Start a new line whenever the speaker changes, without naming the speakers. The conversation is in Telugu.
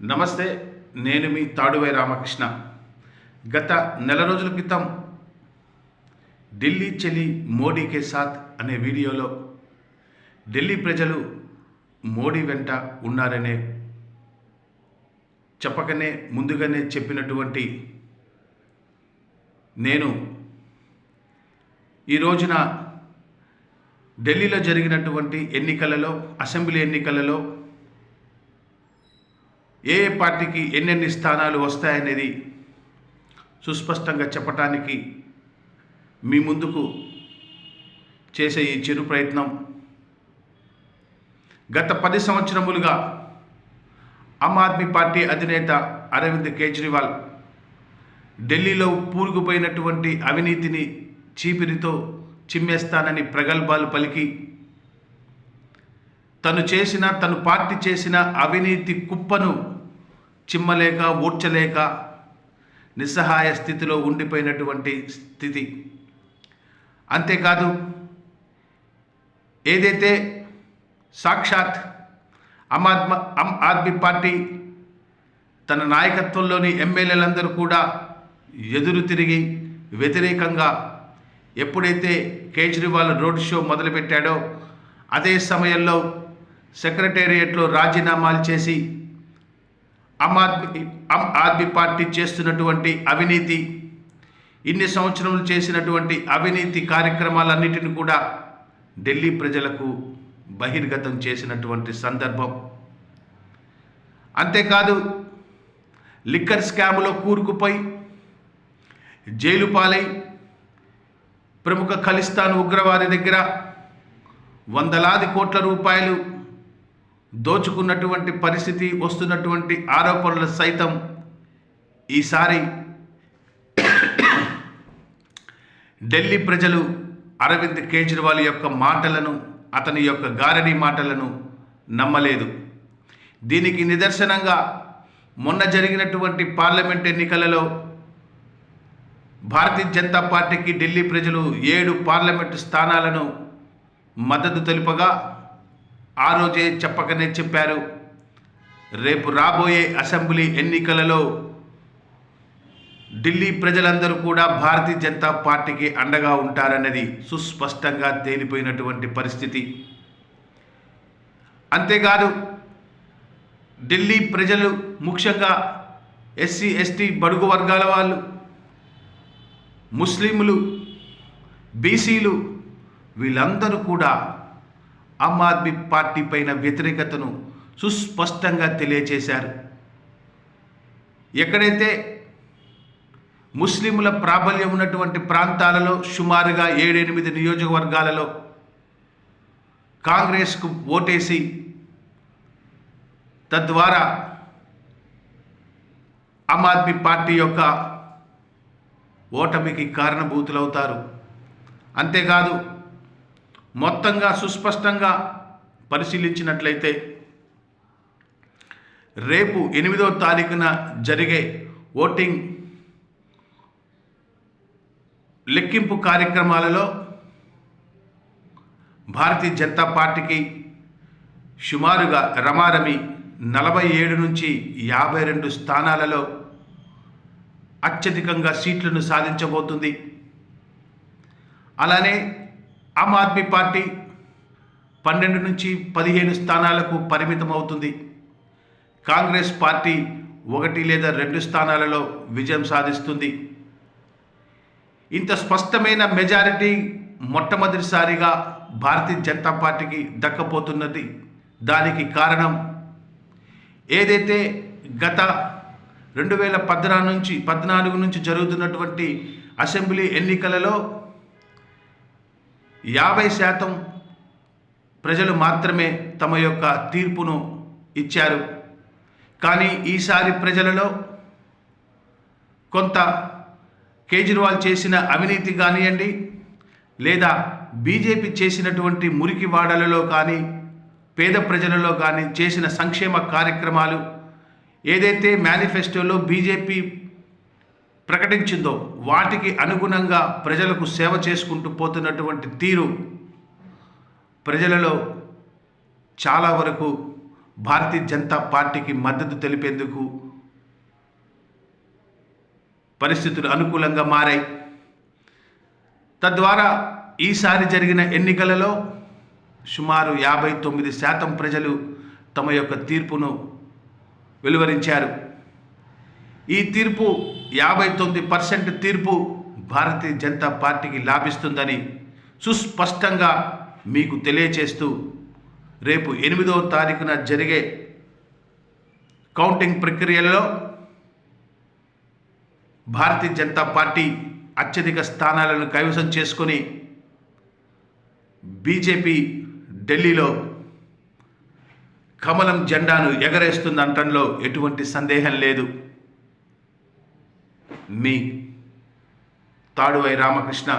నమస్తే నేను మీ తాడువై రామకృష్ణ. గత నెల రోజుల క్రితం ఢిల్లీ చెలి మోడీ కే సాత్ అనే వీడియోలో ఢిల్లీ ప్రజలు మోడీ వెంట ఉన్నారనే చెప్పకనే ముందుగానే చెప్పినటువంటి నేను ఈ రోజున ఢిల్లీలో జరిగినటువంటి ఎన్నికలలో అసెంబ్లీ ఎన్నికలలో ఏ ఏ పార్టీకి ఎన్నెన్ని స్థానాలు వస్తాయనేది సుస్పష్టంగా చెప్పటానికి మీ ముందుకు చేసే ఈ చిరు ప్రయత్నం. గత పది సంవత్సరములుగా ఆమ్ ఆద్మీ పార్టీ అధినేత అరవింద్ కేజ్రీవాల్ ఢిల్లీలో పూరుకుపోయినటువంటి అవినీతిని చీపిరితో చిమ్మేస్తానని ప్రగల్భాలు పలికి తను చేసిన తను పార్టీ చేసిన అవినీతి కుప్పను చిమ్మలేక ఊడ్చలేక నిస్సహాయ స్థితిలో ఉండిపోయినటువంటి స్థితి. అంతేకాదు ఏదైతే సాక్షాత్ ఆమ్ ఆద్మ ఆమ్ ఆద్మీ పార్టీ తన నాయకత్వంలోని ఎమ్మెల్యేలందరూ కూడా ఎదురు తిరిగి వ్యతిరేకంగా ఎప్పుడైతే కేజ్రీవాల్ రోడ్ షో మొదలుపెట్టాడో అదే సమయంలో సెక్రటేరియట్లో రాజీనామాలు చేసి ఆమ్ ఆద్మీ ఆమ్ ఆద్మీ పార్టీ చేస్తున్నటువంటి అవినీతి ఇన్ని సంవత్సరములు చేసినటువంటి అవినీతి కార్యక్రమాలన్నిటిని కూడా ఢిల్లీ ప్రజలకు బహిర్గతం చేసినటువంటి సందర్భం. అంతేకాదు లిక్కర్ స్కామ్లో కూరుకుపోయి జైలు పాలై ప్రముఖ ఖలిస్తాన్ ఉగ్రవాది దగ్గర వందలాది కోట్ల రూపాయలు దోచుకున్నటువంటి పరిస్థితి వస్తున్నటువంటి ఆరోపణలు సైతం ఈసారి ఢిల్లీ ప్రజలు అరవింద్ కేజ్రీవాల్ యొక్క మాటలను అతని యొక్క గారడీ మాటలను నమ్మలేదు. దీనికి నిదర్శనంగా మొన్న జరిగినటువంటి పార్లమెంట్ ఎన్నికలలో భారతీయ జనతా పార్టీకి ఢిల్లీ ప్రజలు ఏడు పార్లమెంటు స్థానాలను మద్దతు తెలుపగా ఆ రోజే చెప్పకనే చెప్పారు. రేపు రాబోయే అసెంబ్లీ ఎన్నికలలో ఢిల్లీ ప్రజలందరూ కూడా భారతీయ జనతా పార్టీకి అండగా ఉంటారన్నది సుస్పష్టంగా తేలిపోయినటువంటి పరిస్థితి. అంతేకాదు ఢిల్లీ ప్రజలు ముఖ్యంగా ఎస్సీ ఎస్టీ బడుగు వర్గాల వాళ్ళు ముస్లింలు బీసీలు వీళ్ళందరూ కూడా ఆమ్ ఆద్మీ పార్టీ పైన వ్యతిరేకతను సుస్పష్టంగా తెలియచేశారు. ఎక్కడైతే ముస్లింల ప్రాబల్యం ఉన్నటువంటి ప్రాంతాలలో సుమారుగా ఏడెనిమిది నియోజకవర్గాలలో కాంగ్రెస్కు ఓటేసి తద్వారా ఆమ్ ఆద్మీ పార్టీ యొక్క ఓటమికి కారణభూతులవుతారు. అంతేకాదు మొత్తంగా సుస్పష్టంగా పరిశీలించినట్లయితే రేపు ఎనిమిదో తారీఖున జరిగే ఓటింగ్ లెక్కింపు కార్యక్రమాలలో భారతీయ జనతా పార్టీకి సుమారుగా రమారమి నలభై ఏడు నుంచి యాభై రెండు స్థానాలలో అత్యధికంగా సీట్లను సాధించబోతుంది. అలానే ఆమ్ ఆద్మీ పార్టీ పన్నెండు నుంచి పదిహేను స్థానాలకు పరిమితం అవుతుంది కాంగ్రెస్ పార్టీ ఒకటి లేదా రెండు స్థానాలలో విజయం సాధిస్తుంది. ఇంత స్పష్టమైన మెజారిటీ మొట్టమొదటిసారిగా భారతీయ జనతా పార్టీకి దక్కపోతున్నది దానికి కారణం ఏదైతే గత రెండు వేల పద్నాలుగు నుంచి పద్నాలుగు నుంచి జరుగుతున్నటువంటి అసెంబ్లీ ఎన్నికలలో యాభై శాతం ప్రజలు మాత్రమే తమ యొక్క తీర్పును ఇచ్చారు. కానీ ఈసారి ప్రజలలో కొంత కేజ్రీవాల్ చేసిన అవినీతి కానివ్వండి లేదా బీజేపీ చేసినటువంటి మురికి వాడలలో కానీ పేద ప్రజలలో కానీ చేసిన సంక్షేమ కార్యక్రమాలు ఏదైతే మేనిఫెస్టోలో బీజేపీ ప్రకటించిందో వాటికి అనుగుణంగా ప్రజలకు సేవ చేసుకుంటూ పోతున్నటువంటి తీరు ప్రజలలో చాలా వరకు భారతీయ జనతా పార్టీకి మద్దతు తెలిపేందుకు పరిస్థితులు అనుకూలంగా మారాయి. తద్వారా ఈసారి జరిగిన ఎన్నికలలో సుమారు యాభై తొమ్మిది శాతం ప్రజలు తమ యొక్క తీర్పును వెలువరించారు. ఈ తీర్పు యాభై తొమ్మిది పర్సెంట్ తీర్పు భారతీయ జనతా పార్టీకి లాభిస్తుందని సుస్పష్టంగా మీకు తెలియచేస్తూ రేపు ఎనిమిదవ తారీఖున జరిగే కౌంటింగ్ ప్రక్రియలలో భారతీయ జనతా పార్టీ అత్యధిక స్థానాలను కైవసం చేసుకొని బీజేపీ ఢిల్లీలో కమలం జెండాను ఎగరేస్తుందంటంలో ఎటువంటి సందేహం లేదు. మీ తాడువై రామకృష్ణ